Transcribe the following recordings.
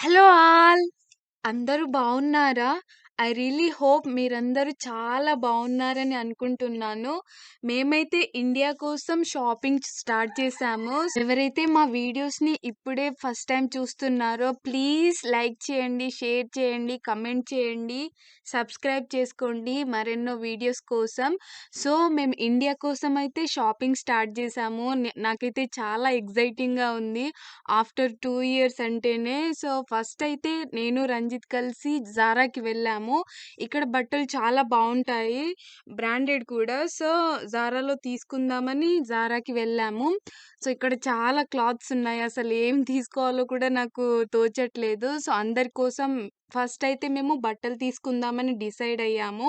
Hello all! అందరూ బాగున్నారా I really hope మీరందరూ చాలా బాగున్నారని అనుకుంటున్నాను. మేమైతే ఇండియా కోసం షాపింగ్ స్టార్ట్ చేశాము. ఎవరైతే మా వీడియోస్‌ని ఇప్పుడే ఫస్ట్ టైం చూస్తున్నారో ప్లీజ్ లైక్ చేయండి, షేర్ చేయండి, కమెంట్ చేయండి, సబ్స్క్రైబ్ చేసుకోండి మరెన్నో వీడియోస్ కోసం. సో, మేము ఇండియా కోసం అయితే షాపింగ్ స్టార్ట్ చేశాము. నాకైతే చాలా ఎక్సైటింగ్‌గా ఉంది. ఆఫ్టర్ టూ ఇయర్స్ అంటేనే. సో, ఫస్ట్ అయితే నేను, రంజిత్ కలిసి జారాకి వెళ్ళాము. ఇక్కడ బట్టలు చాలా బాగుంటాయి బ్రాండెడ్ కూడా. సో, జారాలో తీసుకుందామని జారాకి వెళ్ళాము. సో, ఇక్కడ చాలా క్లాత్స్ ఉన్నాయి. అసలు ఏం తీసుకోవాలో కూడా నాకు తోచట్లేదు. సో, అందరి కోసం ఫస్ట్ అయితే మేము బట్టలు తీసుకుందామని డిసైడ్ అయ్యాము.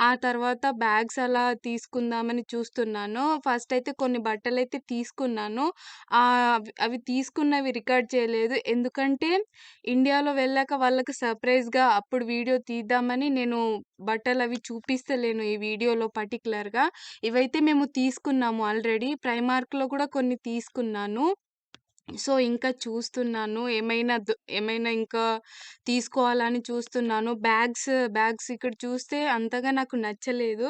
ఆ తర్వాత బ్యాగ్స్ అలా తీసుకుందామని చూస్తున్నాను. ఫస్ట్ అయితే కొన్ని బట్టలైతే తీసుకున్నాను. అవి తీసుకున్నవి రికార్డ్ చేయలేదు. ఎందుకంటే ఇండియాలో వెళ్ళాక వాళ్ళకి సర్ప్రైజ్‌గా అప్పుడు వీడియో తీద్దామని నేను బట్టలు అవి చూపిస్తలేను ఈ వీడియోలో పర్టిక్యులర్‌గా. ఇవైతే మేము తీసుకున్నాము ఆల్రెడీ. ప్రైమార్క్‌లో కూడా కొన్ని తీసుకున్నాను. సో, ఇంకా చూస్తున్నాను. ఏమైనా దొ ఏమైనా ఇంకా తీసుకోవాలని చూస్తున్నాను. బ్యాగ్స్, బ్యాగ్స్ ఇక్కడ చూస్తే అంతగా నాకు నచ్చలేదు.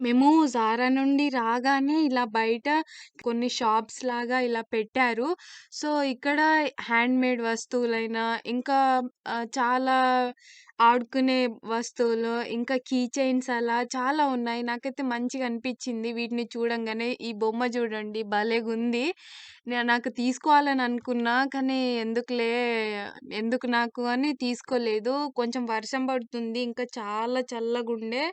మేము జారా నుండి రాగానే ఇలా బయట కొన్ని షాప్స్ లాగా ఇలా పెట్టారు. సో, ఇక్కడ హ్యాండ్‌మేడ్ వస్తువులైనా, ఇంకా ఆహ్, చాలా ఆడుకునే వస్తువులు, ఇంకా కీ చైన్స్ అలా చాలా ఉన్నాయి. నాకైతే మంచిగా అనిపిచ్చింది వీటిని చూడంగానే. ఈ బొమ్మ చూడండి భలేగుంది. నే నాకు తీసుకోవాలని అనుకున్నా. కానీ ఎందుకులే, ఎందుకు నాకు అని తీసుకోలేదు. కొంచెం వర్షం పడుతుంది. ఇంకా చాలా చల్లగుండే.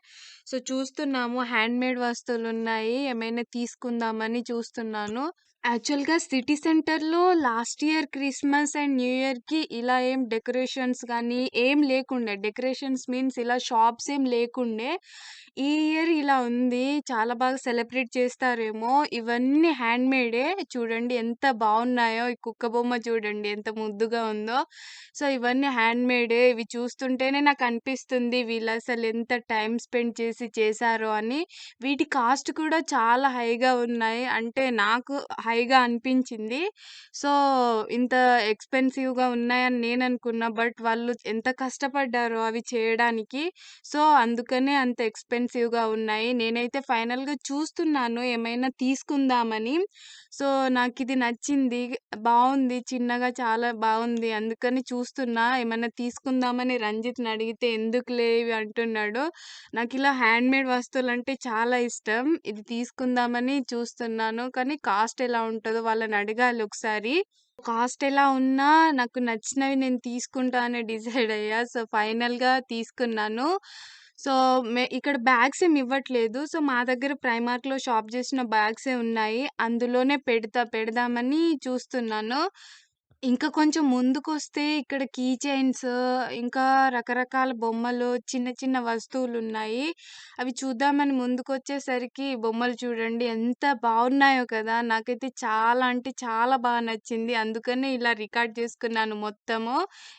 సో, చూస్తున్నాము హ్యాండ్‌మేడ్ వస్తువులున్నాయి. ఏమైనా తీసుకుందామని చూస్తున్నాను. యాక్చువల్‌గా సిటీ సెంటర్‌లో last year Christmas and new ఇయర్‌కి ఇలా ఏం డెకరేషన్స్ కానీ ఏం లేకుండే. డెకరేషన్స్ మీన్స్ ఇలా షాప్స్ ఏం లేకుండే. ఈ ఇయర్ ఇలా ఉంది. చాలా బాగా సెలబ్రేట్ చేస్తారేమో. ఇవన్నీ హ్యాండ్‌మేడే. చూడండి ఎంత బాగున్నాయో ఈ కుక్క బొమ్మ చూడండి ఎంత ముద్దుగా ఉందో. సో, ఇవన్నీ హ్యాండ్‌మేడే. ఇవి చూస్తుంటేనే నాకు అనిపిస్తుంది వీళ్ళు అసలు ఎంత టైం స్పెండ్ చేసి చేశారో అని. వీటి కాస్ట్ కూడా చాలా హైగా ఉన్నాయి. అంటే నాకు హై హైగా అనిపించింది. సో, ఇంత ఎక్స్‌పెన్సివ్‌గా ఉన్నాయని నేను అనుకున్నా బట్ వాళ్ళు ఎంత కష్టపడ్డారో అవి చేయడానికి. సో, అందుకనే అంత ఎక్స్‌పెన్సివ్‌గా ఉన్నాయి. నేనైతే ఫైనల్‌గా చూస్తున్నాను ఏమైనా తీసుకుందామని. సో, నాకు ఇది నచ్చింది. బాగుంది చిన్నగా చాలా బాగుంది అందుకని చూస్తున్నా. ఏమైనా తీసుకుందామని రంజిత్‌ని అడిగితే ఎందుకులే ఇవి అంటున్నాడు. నాకు ఇలా హ్యాండ్‌మేడ్ వస్తువులంటే చాలా ఇష్టం. ఇది తీసుకుందామని చూస్తున్నాను. కానీ కాస్ట్ ఎలా ఉంటుందో వాళ్ళని అడగాలి ఒకసారి. కాస్ట్ ఎలా ఉన్నా నాకు నచ్చినవి నేను తీసుకుంటా అని డిసైడ్ అయ్యా. సో, ఫైనల్‌గా తీసుకున్నాను. సో, మే ఇక్కడ బ్యాగ్స్ ఏమి ఇవ్వట్లేదు. సో, మా దగ్గర ప్రైమార్క్‌లో షాప్ చేసిన బ్యాగ్సే ఉన్నాయి. అందులోనే పెడతా పెడదామని చూస్తున్నాను. ఇంకా కొంచెం ముందుకొస్తే ఇక్కడ కీ చైన్స్, ఇంకా రకరకాల బొమ్మలు, చిన్న చిన్న వస్తువులున్నాయి. అవి చూద్దామని ముందుకొచ్చేసరికి బొమ్మలు చూడండి ఎంత బావున్నాయో కదా! నాకైతే చాలా అంటే చాలా బా నచ్చింది. అందుకనే ఇలా రికార్డ్ చేసుకున్నాను మొత్తము.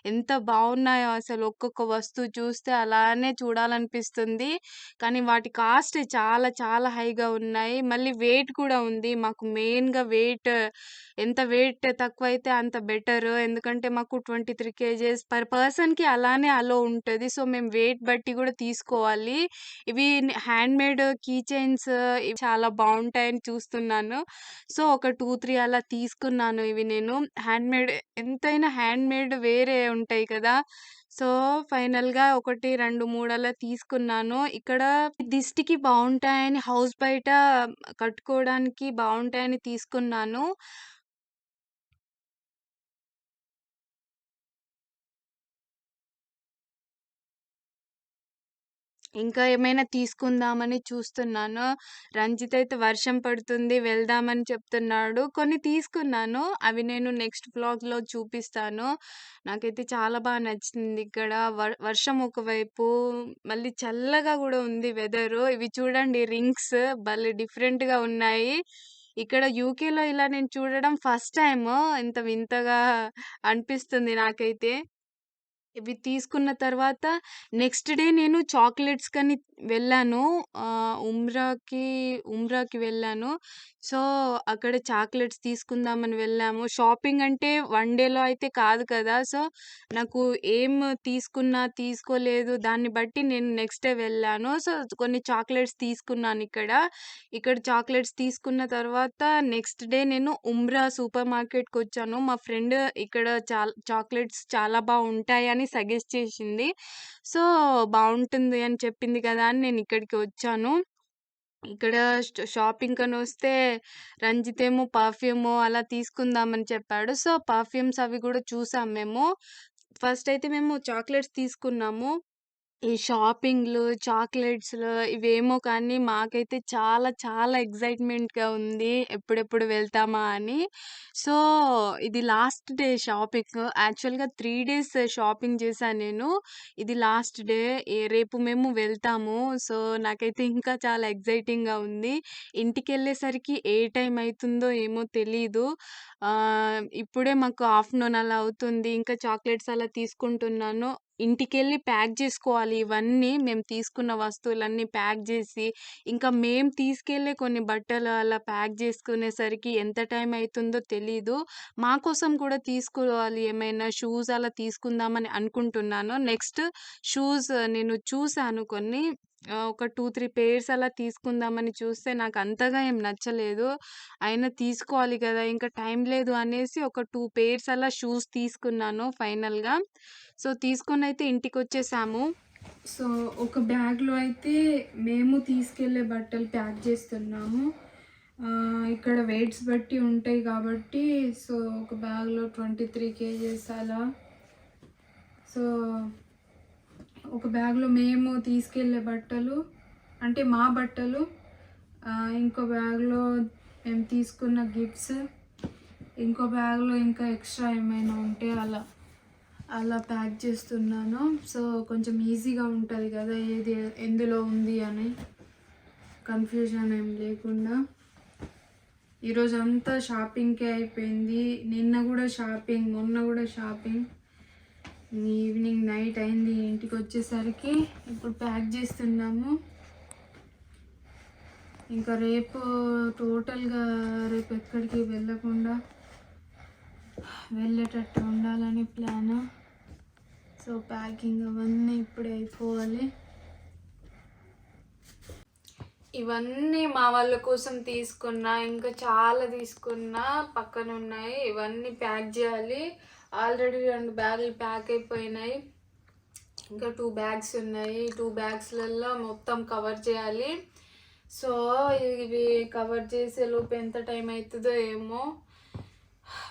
ఎంత బావున్నాయో అసలు ఒక్కొక్క వస్తువు చూస్తే అలానే చూడాలనిపిస్తుంది. కానీ వాటి కాస్ట్ చాలా చాలా హైగా ఉన్నాయి. మళ్ళీ వెయిట్ కూడా ఉంది. మాకు మెయిన్‌గా వెయిట్ ఎంత వెయిట్ తక్కువైతే అంత బెటర్. ఎందుకంటే మాకు ట్వంటీ త్రీ కేజెస్ పర్ పర్సన్‌కి అలానే అలో ఉంటుంది సో, మేము వెయిట్ బట్టి కూడా తీసుకోవాలి. ఇవి హ్యాండ్‌మేడ్ కీ చైన్స్ ఇవి చాలా బాగుంటాయని చూస్తున్నాను. సో, ఒక 2, 3 అలా తీసుకున్నాను ఇవి నేను. హ్యాండ్‌మేడ్ ఎంతైనా హ్యాండ్‌మేడ్ వేరే ఉంటాయి కదా! సో, ఫైనల్‌గా 1, 2, 3 అలా తీసుకున్నాను. ఇక్కడ దిష్టికి బాగుంటాయని హౌస్ బయట కట్టుకోవడానికి బాగుంటాయని తీసుకున్నాను. ఇంకా ఏమైనా తీసుకుందామని చూస్తున్నాను. రంజిత్ అయితే వర్షం పడుతుంది వెళ్దామని చెప్తున్నాడు. కొన్ని తీసుకున్నాను. అవి నేను నెక్స్ట్ వ్లాగ్‌లో చూపిస్తాను. నాకైతే చాలా బా నచ్చింది ఇక్కడ. వర్ వర్షం ఒకవైపు, మళ్ళీ చల్లగా గూడా ఉంది వెదరు. ఇవి చూడండి రింగ్స్ భలే డిఫరెంట్‌గా ఉన్నాయి. ఇక్కడ యూకేలో ఇలా నేను చూడడం ఫస్ట్ టైము. ఇంత వింతగా అనిపిస్తుంది నాకైతే. ఇవి తీసుకున్న తర్వాత నెక్స్ట్ డే నేను చాక్లెట్స్ కానీ వెళ్ళాను. ఉమ్రాకి ఉమ్రాకి వెళ్ళాను. సో, అక్కడ చాక్లెట్స్ తీసుకుందామని వెళ్ళాము. షాపింగ్ అంటే వన్ డేలో అయితే కాదు కదా! సో, నాకు ఏం తీసుకున్నా, తీసుకోలేదు దాన్ని బట్టి నేను నెక్స్ట్ డే వెళ్ళాను. సో, కొన్ని చాక్లెట్స్ తీసుకున్నాను ఇక్కడ ఇక్కడ చాక్లెట్స్ తీసుకున్న తర్వాత నెక్స్ట్ డే నేను ఉమ్రా సూపర్ మార్కెట్కి వచ్చాను మా ఫ్రెండ్ ఇక్కడ చాలా చాక్లెట్స్ చాలా బాగుంటాయని అని సజెస్ట్ చేసింది. సో, బాగుంటుంది అని చెప్పింది కదా! అని నేను ఇక్కడికి వచ్చాను. ఇక్కడ షాపింగ్ అని వస్తే రంజిత్ ఏమో పర్ఫ్యూము అలా తీసుకుందామని చెప్పాడు. సో, పర్ఫ్యూమ్స్ అవి కూడా చూసాం మేము. ఫస్ట్ అయితే మేము చాక్లెట్స్ తీసుకున్నాము. ఈ షాపింగ్‌లు, చాక్లెట్స్‌లు ఇవేమో కానీ మాకైతే చాలా చాలా ఎక్సైట్‌మెంట్‌గా ఉంది. ఎప్పుడెప్పుడు వెళ్తామా అని. సో, ఇది లాస్ట్ డే షాపింగ్. యాక్చువల్‌గా త్రీ డేస్ షాపింగ్ చేశాను నేను. ఇది లాస్ట్ డే. రేపు మేము వెళ్తాము. సో, నాకైతే ఇంకా చాలా ఎక్సైటింగ్‌గా ఉంది. ఇంటికెళ్ళేసరికి ఏ టైం అవుతుందో ఏమో తెలీదు. ఇప్పుడే మాకు ఆఫ్టర్‌నూన్ అలా అవుతుంది. ఇంకా చాక్లెట్స్ అలా తీసుకుంటున్నాను. ఇంటికెళ్ళి ప్యాక్ చేసుకోవాలి ఇవన్నీ. మేము తీసుకున్న వస్తువులన్నీ ప్యాక్ చేసి ఇంకా మేము తీసుకెళ్ళే కొన్ని బట్టలు అలా ప్యాక్ చేసుకునేసరికి ఎంత టైం అవుతుందో తెలీదు. మా కోసం కూడా తీసుకోవాలి ఏమైనా షూస్ అలా తీసుకుందామని అనుకుంటున్నాను. నెక్స్ట్ షూస్ నేను చూశాను కొన్ని. ఆహ్, ఒక 2, 3 పెయిర్స్ అలా తీసుకుందామని చూస్తే నాకు అంతగా ఏం నచ్చలేదు. అయినా తీసుకోవాలి గదా! ఇంకా టైం లేదు అనేసి ఒక 2 పెయిర్స్ అలా షూస్ తీసుకున్నాను ఫైనల్‌గా. సో, తీసుకొనైతే ఇంటికొచ్చేసాము. సో, ఒక బ్యాగ్‌లో అయితే మేము తీసుకెళ్ళే బట్టలు ప్యాక్ చేస్తున్నాము ఆహ్, ఇక్కడ వెయిట్స్ బట్టి ఉంటాయి కాబట్టి సో, ఒక బ్యాగ్‌లో 23 కేజెస్ అలా. సో, ఒక బ్యాగ్‌లో మేము తీసుకెళ్ళే బట్టలు అంటే మా బట్టలు. ఇంకో బ్యాగ్‌లో మేము తీసుకున్న గిఫ్ట్స్. ఇంకో బ్యాగ్‌లో ఇంకా ఎక్స్‌ట్రా ఏమైనా ఉంటే అలా. అలా ప్యాక్ చేస్తున్నాను. సో, కొంచెం ఈజీగా ఉంటుంది కదా ఏది ఎందులో ఉంది అని. కన్‌ఫ్యూజన్ ఏం లేకుండా. ఈరోజంతా షాపింగ్‌కే అయిపోయింది. నిన్న కూడా షాపింగ్, మొన్న కూడా షాపింగ్. ఈవినింగ్ నైట్ అయింది ఇంటికొచ్చేసరికి. ఇప్పుడు ప్యాక్ చేస్తున్నాము ఇంకా రేపు టోటల్‌గా రేపు ఎక్కడికి వెళ్ళకుండా వెళ్ళేటట్టు ఉండాలని ప్లాను. సో, ప్యాకింగ్ అవన్నీ ఇప్పుడే అయిపోవాలి. ఇవన్నీ మా వాళ్ళ కోసం తీసుకున్నా. ఇంకా చాలా తీసుకున్నా. పక్కనున్నాయి. ఇవన్నీ ప్యాక్ చేయాలి ఆల్రెడీ రెండు బ్యాగులు ప్యాక్ అయిపోయినాయి. ఇంకా టూ బ్యాగ్స్ ఉన్నాయి. టూ బ్యాగ్స్‌లలో మొత్తం కవర్ చేయాలి. సో, ఇవి కవర్ చేసేలోపు ఎంత టైం అవుతుందో ఏమో.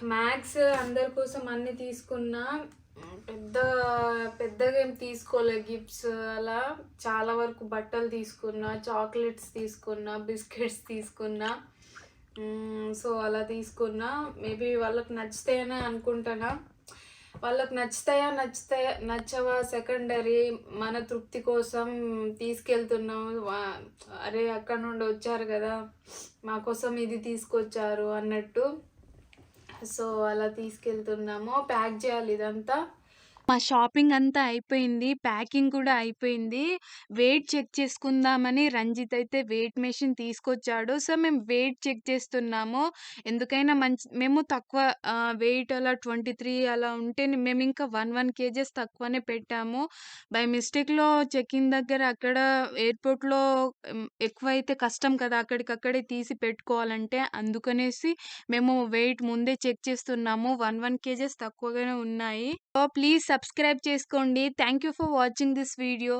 మ్యాక్స్ అందరి కోసం అన్నీ తీసుకున్నా. పెద్ద పెద్దగా ఏం తీసుకోలే గిఫ్ట్స్ అలా. చాలా వరకు బట్టలు తీసుకున్నా, చాక్లెట్స్ తీసుకున్నా, బిస్కెట్స్ తీసుకున్నా. సో, అలా తీసుకున్నా. మేబీ వాళ్ళకి నచ్చుతాయనే అనుకుంటున్నా. వాళ్ళకి నచ్చుతాయా, నచ్చుతాయా నచ్చవా సెకండరీ. మన తృప్తి కోసం తీసుకెళ్తున్నాం. అరే! అక్కడి నుండి వచ్చారు కదా మా కోసం ఇది తీసుకొచ్చారు అన్నట్టు. సో, అలా తీసుకెళ్తున్నాము. ప్యాక్ చేయాలి ఇదంతా. మా షాపింగ్ అంతా అయిపోయింది. ప్యాకింగ్ కూడా అయిపోయింది. వెయిట్ చెక్ చేసుకుందామని రంజిత్ అయితే వెయిట్ మెషిన్ తీసుకొచ్చాడు. సో, మేము వెయిట్ చెక్ చేస్తున్నాము. ఎందుకైనా మంచి మేము తక్కువ ఆహ్, వెయిట్ అలా 23 అలా ఉంటే మేము ఇంకా 1, 1 కేజెస్ తక్కువనే పెట్టాము. బై మిస్టేక్‌లో చెకింగ్ దగ్గర అక్కడ ఎయిర్‌పోర్ట్‌లో హ్మ్, ఎక్కువైతే కష్టం కదా! అక్కడికక్కడే తీసి పెట్టుకోవాలంటే. అందుకనేసి మేము వెయిట్ ముందే చెక్ చేస్తున్నాము. 1, 1 కేజెస్ తక్కువగానే ఉన్నాయి. సో, ప్లీజ్ సబ్స్క్రైబ్ చేసుకోండి. Thank you for watching this video.